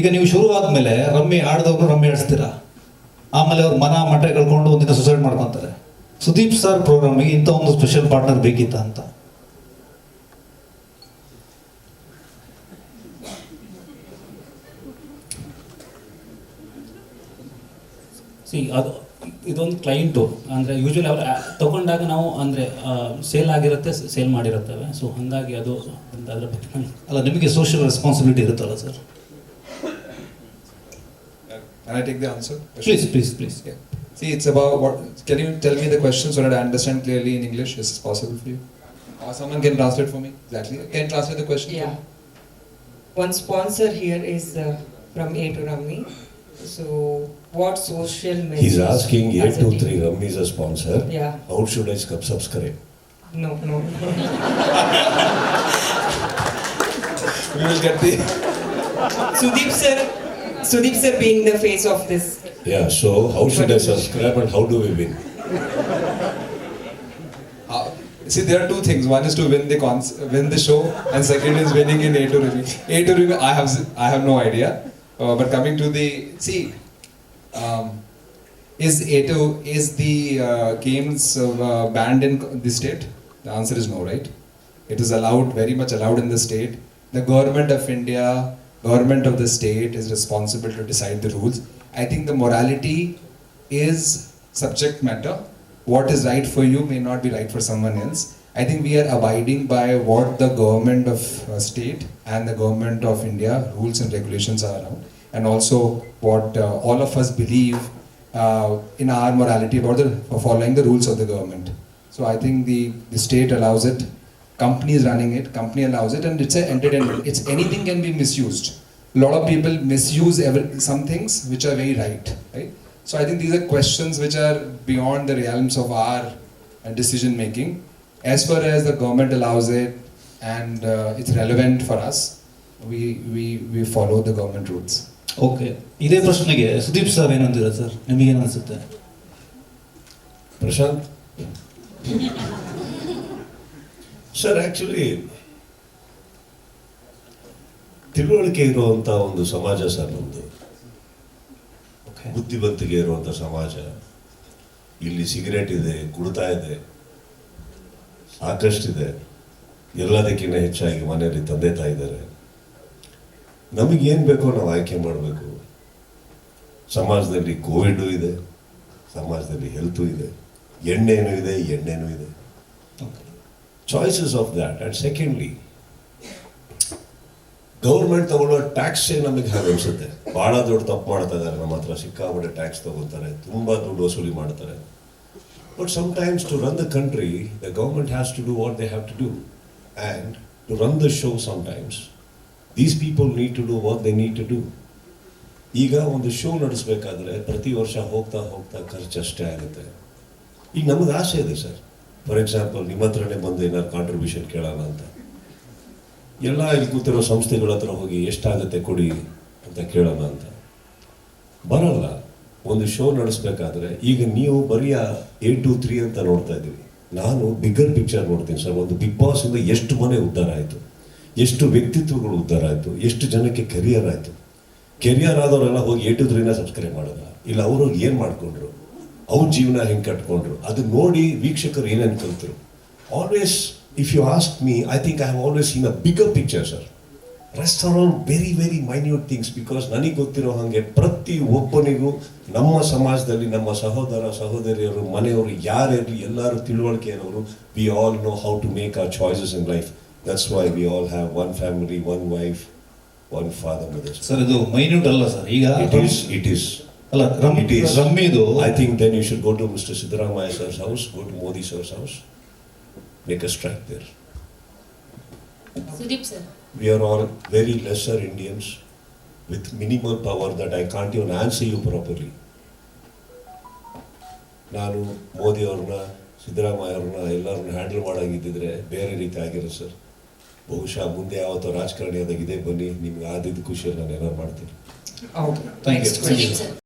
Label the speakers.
Speaker 1: ಈಗ ನೀವು ಶುರುವಾದ್ಮೇಲೆ rummy ಆಡ್ದವ್ರು rummy ಆಡಿಸ್ತೀರಾ? ಆಮೇಲೆ ಅವ್ರು ಮನ ಮಠ ಕಳ್ಕೊಂಡು ಒಂದಿನ ಸುಸೈಡ್ ಮಾಡ್ಕೊಂತಾರೆ. ಸುದೀಪ್ ಸರ್ ಪ್ರೋಗ್ರಾಮಿಗೆ ಇಂಥ ಒಂದು ಸ್ಪೆಷಲ್ ಪಾರ್ಟ್ನರ್ ಬೇಕಿತ್ತ ಅಂತ?
Speaker 2: ಸಿ ಅದು ಇದೊಂದು ಕ್ಲೈಂಟು ಅಂದರೆ ಯೂಶ್ವಲಿ ಅವ್ರು ತಗೊಂಡಾಗ ನಾವು ಅಂದರೆ ಸೇಲ್ ಆಗಿರುತ್ತೆ ಸೇಲ್ ಮಾಡಿರುತ್ತೇವೆ. ಸೊ ಹಾಗಾಗಿ ಅದು ಅದರ ಬಗ್ಗೆ
Speaker 1: ಅಲ್ಲ ನಿಮಗೆ ಸೋಷಿಯಲ್ ರೆಸ್ಪಾನ್ಸಿಬಿಲಿಟಿ ಇರುತ್ತಲ್ಲ sir
Speaker 3: Can I take the answer?
Speaker 1: Please, please, please.
Speaker 3: Yeah. See, it's about what. Can you tell me the question so that I understand clearly in English? Is this possible for you? Or someone can translate for me? Exactly. Can you translate the question?
Speaker 4: Yeah. One sponsor here is uh, from A to Rammi. So, what social media?
Speaker 5: He's asking
Speaker 4: A to
Speaker 5: 3 Rammi is a sponsor.
Speaker 4: Yeah.
Speaker 5: How should I subscribe?
Speaker 4: No, no.
Speaker 3: we will get the.
Speaker 4: Sudeep sir Sudeep sir being the face of this.
Speaker 5: Yeah, so how should I subscribe and how do we win?
Speaker 3: Uh, see, there are two things. One is to win the cons- win the show, and second is winning in A to review. A to review, I have z- I have no idea. Uh, but coming to the see, um, is A to is the uh, games uh, banned in the state? The answer is no, right? It is allowed, very much allowed in the state. The government of India, government of the state is responsible to decide the rules. I think the morality is subject matter. What is right for you may not be right for someone else. I think we are abiding by what the government of uh, state and the government of India rules and regulations are around, and also what uh, all of us believe uh, in our morality about the following the rules of the government. So I think the, the state allows it, company is running it, company allows it, and it's a entertainment. It's anything can be misused. A lot of people misuse every, some things which are very right, right? So I think these are questions which are beyond the realms of our uh, decision making. As far as the government allows it and uh, it's relevant for us, we, we, we follow the government rules.
Speaker 1: Okay ಇದೇ ಪ್ರಶ್ನೆಗೆ Sudeep sir ಏನಂತೀರ sir ನಿಮಗೇನು ಅನ್ಸುತ್ತೆ
Speaker 5: Prashant? Sir actually ತಿಳುವಳಿಕೆ ಇರುವಂಥ ಒಂದು ಸಮಾಜ sir ನಮ್ಮದು ಬುದ್ಧಿವಂತಿಕೆ ಇರುವಂಥ ಸಮಾಜ. ಇಲ್ಲಿ ಸಿಗರೇಟ್ ಇದೆ ಕುಡ್ತಾ ಇದೆ ಸಾಕಷ್ಟಿದೆ. ಎಲ್ಲದಕ್ಕಿಂತ ಹೆಚ್ಚಾಗಿ ಮನೆಯಲ್ಲಿ ತಂದೆ ತಾಯಿದ್ದಾರೆ. ನಮಗೇನು ಬೇಕೋ ನಾವು ಆಯ್ಕೆ ಮಾಡಬೇಕು. ಸಮಾಜದಲ್ಲಿ ಕೋವಿಡು ಇದೆ ಸಮಾಜದಲ್ಲಿ ಹೆಲ್ತು ಇದೆ. ಎಣ್ಣೆನೂ ಇದೆ ಎಣ್ಣೆನೂ ಇದೆ.
Speaker 1: Okay
Speaker 5: choices of that and secondly government ತಗೊಳ್ಳೋ ಟ್ಯಾಕ್ಸೇ ನಮಗೆ ಹಾಗೆ ಅನಿಸುತ್ತೆ ಭಾಳ ದೊಡ್ಡ ತಪ್ಪು ಮಾಡ್ತಾ ಇದ್ದಾರೆ ನಮ್ಮ ಹತ್ರ ಸಿಕ್ಕಾಪಟ್ಟೆ ಟ್ಯಾಕ್ಸ್ ತಗೋತಾರೆ ತುಂಬ ದುಡ್ಡು ವಸೂಲಿ ಮಾಡ್ತಾರೆ. But sometimes to run the country the government has to do what they have to do and to run the show sometimes these people need to do what they need to do ಈಗ ಒಂದು show ನಡೆಸಬೇಕಾದ್ರೆ ಪ್ರತಿ ವರ್ಷ ಹೋಗ್ತಾ ಹೋಗ್ತಾ ಖರ್ಚು ಅಷ್ಟೇ ಆಗುತ್ತೆ. ಈಗ ನಮಗೆ ಆಸೆ ಇದೆ ಸರ್. ಫಾರ್ ಎಕ್ಸಾಂಪಲ್ ನಿಮ್ಮ ಹತ್ರನೇ ಬಂದು ಏನಾದ್ರು ಕಾಂಟ್ರಿಬ್ಯೂಷನ್ ಕೇಳೋಣ ಅಂತ. ಎಲ್ಲ ಇಲ್ಲಿ ಕೂತಿರೋ ಸಂಸ್ಥೆಗಳ ಹತ್ರ ಹೋಗಿ ಎಷ್ಟಾಗುತ್ತೆ ಕೊಡಿ ಅಂತ ಕೇಳೋಣ ಅಂತ. ಬರಲ್ಲ. ಒಂದು ಶೋ ನಡೆಸ್ಬೇಕಾದ್ರೆ ಈಗ ನೀವು ಬರೀ ಏಟ್ ಟು ತ್ರೀ ಅಂತ ನೋಡ್ತಾ ಇದ್ದೀವಿ ನಾನು ಬಿಗ್ಗರ್ ಪಿಕ್ಚರ್ ನೋಡ್ತೀನಿ ಸರ್. ಒಂದು ಬಿಗ್ ಬಾಸ್ ಇಂದ ಎಷ್ಟು ಮನೆ ಉದ್ಧಾರ ಆಯಿತು? ಎಷ್ಟು ವ್ಯಕ್ತಿತ್ವಗಳು ಉದ್ಧಾರ ಆಯಿತು? ಎಷ್ಟು ಜನಕ್ಕೆ ಕೆರಿಯರ್ ಆಯಿತು? ಕೆರಿಯರ್ ಆದವರೆಲ್ಲ ಹೋಗಿ ಏಟು ತ್ರೀನ ಸಬ್ಸ್ಕ್ರೈಬ್ ಮಾಡೋಲ್ಲ ಇಲ್ಲ ಅವರು ಏನು ಮಾಡ್ಕೊಂಡ್ರು? ಅವ್ರ ಜೀವನ ಹೆಂಗೆ ಕಟ್ಕೊಂಡ್ರು. ಅದು ನೋಡಿ ವೀಕ್ಷಕರು ಏನೇನು ಕಲ್ತರು. Always if you ask me I think I have always in a bigger picture sir rest are all very very minute things because ನನಗೆ ಗೊತ್ತಿರೋ ಹಾಗೆ ಪ್ರತಿ ಒಬ್ಬನಿಗೂ ನಮ್ಮ ಸಮಾಜದಲ್ಲಿ ನಮ್ಮ ಸಹೋದರ ಸಹೋದರಿಯರು ಮನೆಯವರು ಯಾರಿರಲಿ ಎಲ್ಲರೂ ತಿಳುವಳಿಕೆ ಇರೋರು we all know how to make our choices in life that's why we all have one family one wife one father mother
Speaker 1: sir ಇದು ಮೈನ್ಯೂಟ್ ಅಲ್ಲ ಸರ್ ಈಗ
Speaker 5: ಇಟ್ ಈಸ್ ಇಟ್ ಈಸ್
Speaker 1: ಅಲ್ಲ rum
Speaker 5: it is
Speaker 1: ರಮ್ಮಿದು
Speaker 5: I think then you should go to mister Siddaramaiah sir's house go Modi sir's house make a strike we are all very lesser Indians with minimum power that I can't even answer you ನಾನು ಮೋದಿ ಅವ್ರನ್ನ ಸಿದ್ದರಾಮಯ್ಯ ಅವ್ರನ್ನ ಎಲ್ಲರನ್ನ handle ಮಾಡೋಂಗಿದ್ದಿದ್ರೆ ಬೇರೆ ರೀತಿ ಆಗಿರೋ sir ಬಹುಶಃ ಮುಂದೆ ಯಾವತ್ತೋ ರಾಜಕಾರಣಿ ಅದಾಗಿದೆ ಬನ್ನಿ ನಿಮ್ಗೆ ಆದಿದ್ದ ಖುಷಿಯಲ್ಲಿ ನಾನು ಏನಾರು ಮಾಡ್ತೀನಿ.
Speaker 4: Okay
Speaker 6: thank
Speaker 4: you
Speaker 6: sir